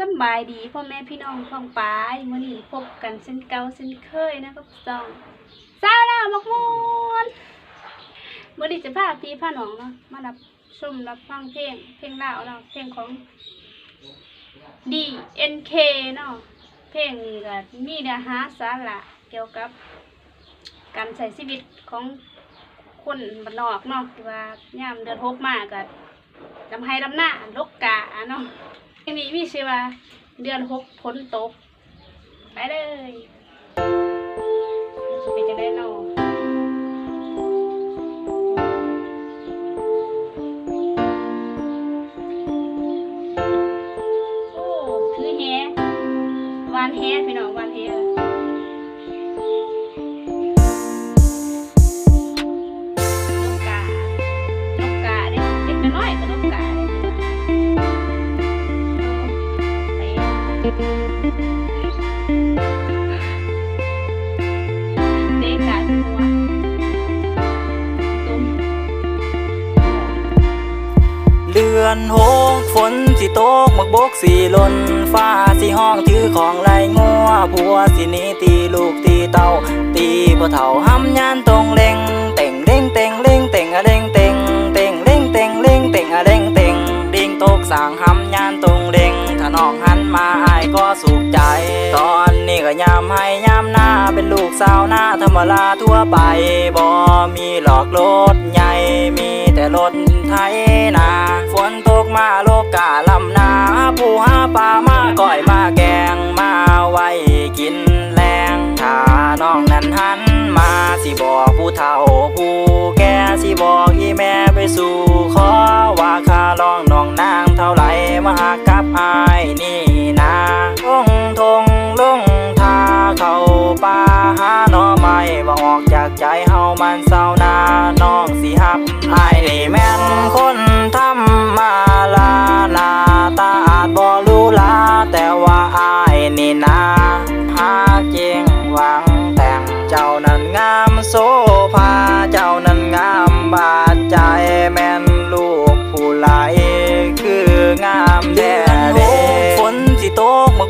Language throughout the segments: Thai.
สบายดีพ่อแม่พี่น้องพ้องปายมื้อนี้พบกันเช่นเก่าเช่นเคยนะครับสองสาลาวมักมวนมื้อนี้จะพาพี่พาน้องเนาะมารับชมรับฟังเพลงเพลงลาวเนาะเพลงของ DNK เนาะเพลงนี้ก็มีเนื้อหาสาระเกี่ยวกับ การใช้ชีวิตของคนบ้านนอกเนาะที่ว่ายามเดือนหกมากก็ลำไห้ลำหน้าลกกาเนาะ นี้มีชื่อว่าเดือนหกพ้นตก ไปเลยจะเป็นจะได้นอน เดือนหกฝนสิตกหมกบกสีลนฟ้าสิห้องถือของไหลงัวผัวสินี้ตีลูกตีเต้าตีบ่เท่าห้ำยานตรงเล็งเต่งเล่งเต่งเล่งเต่งอะเล่งเต่งเต่งเล่งเต่งเล่งเต่งอะเล่งเต่งดิ่งตกสางห้ำยานตรงเล็งถ้าน้องหันมา ก็สุขใจ ตอนนี้ก็ยามให้ยามหน้าเป็นลูกสาวหน้าธรรมดาทั่วไปบ่มีหลอกรถใหญ่มีแต่รถไทยนาฝนตกมาโลกกาลำนาผู้หาปลามาก้อยมาแกงมาไว้กินแรงถ้าน้องนั้นหันมาสิบอกผู้เฒ่าผู้แก่สิบอกอีแม่ไปสู่ขอว่าค่ารองน้องนางเท่าไหร่มาหากับอา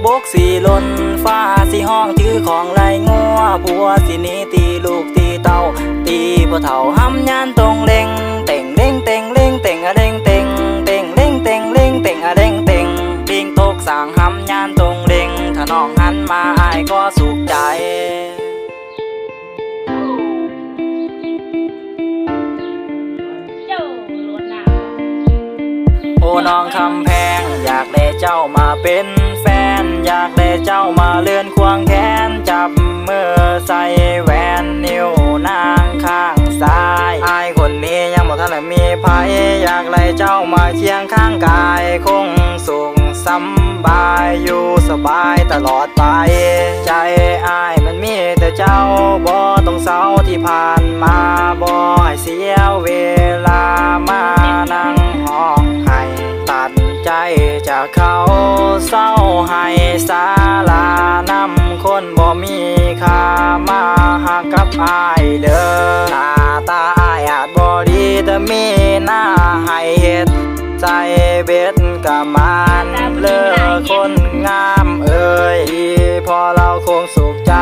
บกสีหล่นฟ้าสิห้องถือของไหลงัวผัวสิหนี้ตีลูกตีเต้าตีบ่เท่าห้ำยานตรงเล็งเต่งเล่งเต่งเล่งเต่งอะเล่งเต่งเต่งเล่งเต่งเล่งเต่งอะเล่งเต่งดิ่งตกสร้างห้ำยานตรงเล็งถ้าน้องหันมาอายก็สุขใจเจ้าล้วนหนาวโอ้น้องคำแพงอยากได้เจ้ามาเป็นแฟน อยากได้เจ้ามาเลื่อนควงแขนจับมือใส่แหวนนิ้วนางข้างซ้ายอายคนนี้ยังบ่ทันมีภัยอยากได้เจ้ามาเคียงข้างกายคงสุขสำบายอยู่สบายตลอดไป ใจอายมันมีแต่เจ้าบ่ต้องเศร้าที่ผ่านมาบ่ให้เสียเวลามานั่ง เศร้าให้สาลานำคนบ่มีค่ามาหากับอายเด้อหน้าตาอายอาจบ่ดีแต่มีหน้าให้เฮ็ดใจเบ็ดกะมานเลิกคนงามเอ่ยพอเราคงสุขใจ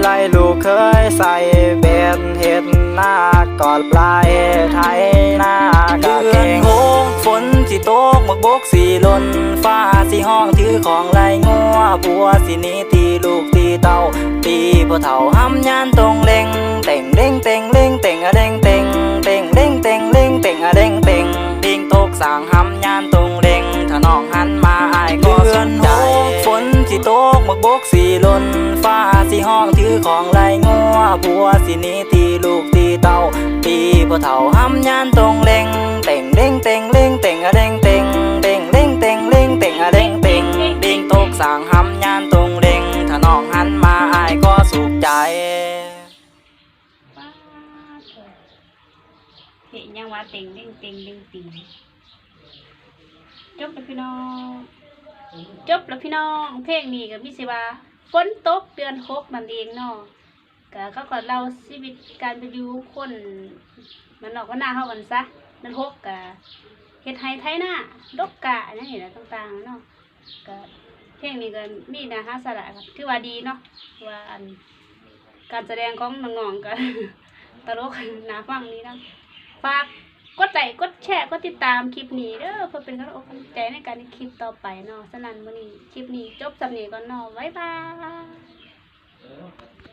ไล่ลูกเคยใส่เบ็ด ดเฮ็ดหน้ากอดลายไทยหน้ากะเก่งฝนสิโตกหมกบกสีลนฟ้าสิห้องถือของไหลงัวผัวสินี้ตีลูกตีเต้า ตีพอเฒ่าห้ำยานตรงเล็งเต่งเล่งเต่งเล่งเต่งอะเด้งเต่งเต่งเล่งเต่งเล่งเต่งอะเด้งเต่งดิ่งตกสางห้ำยานตรงเล็งถ้าน้องหันมา ฝนสิตกหมกบกสีลนฟ้าสิห้องถือของไหลงัวผัวสินี้ตีลูกตีเต้าตีพอเฒ่าห้ำยานตรงเล็งเต่งเล่งเต่งเล่งเต่งอะเด้งเต่งเต่งเล่งเต่งเล่งเต่งอะเด้งเต่งดิ่งตกสางห้ำยานตรงเล็งถ้าน้องหันมาอายก็สุขใจป้าเถิดเห็นยังว่าเต็งเด้งเต็งเด้งติงจบแล้วพี่น้อง จบแล้วพี่น้องเพลงนี้กับมิสิวาฝนตกเดือนหกนั่นเองเนาะก็เขาก็เล่าชีวิตการไปอยู่คนมันออกก็หน้าเขากันซะเดือนหกกะเฮ็ดไห้ไทยหน้าดกกะอย่นี้แหละต่างๆเนาะก็เพลงนี้ก็มีนื้อหาสาระครับถือว่าดีเนาะว่าอันการแสดงของน้องๆก็ตลกน่าฟังนี้นะฝาก กดไลค์กดแชร์กดติดตามคลิปนี้เด้อเพื่อเป็นกำลังใจในการคลิปต่อไปเนาะสนันมือนี้คลิปนี้จบสำเนียก่อนเนาะบ๊ายบาย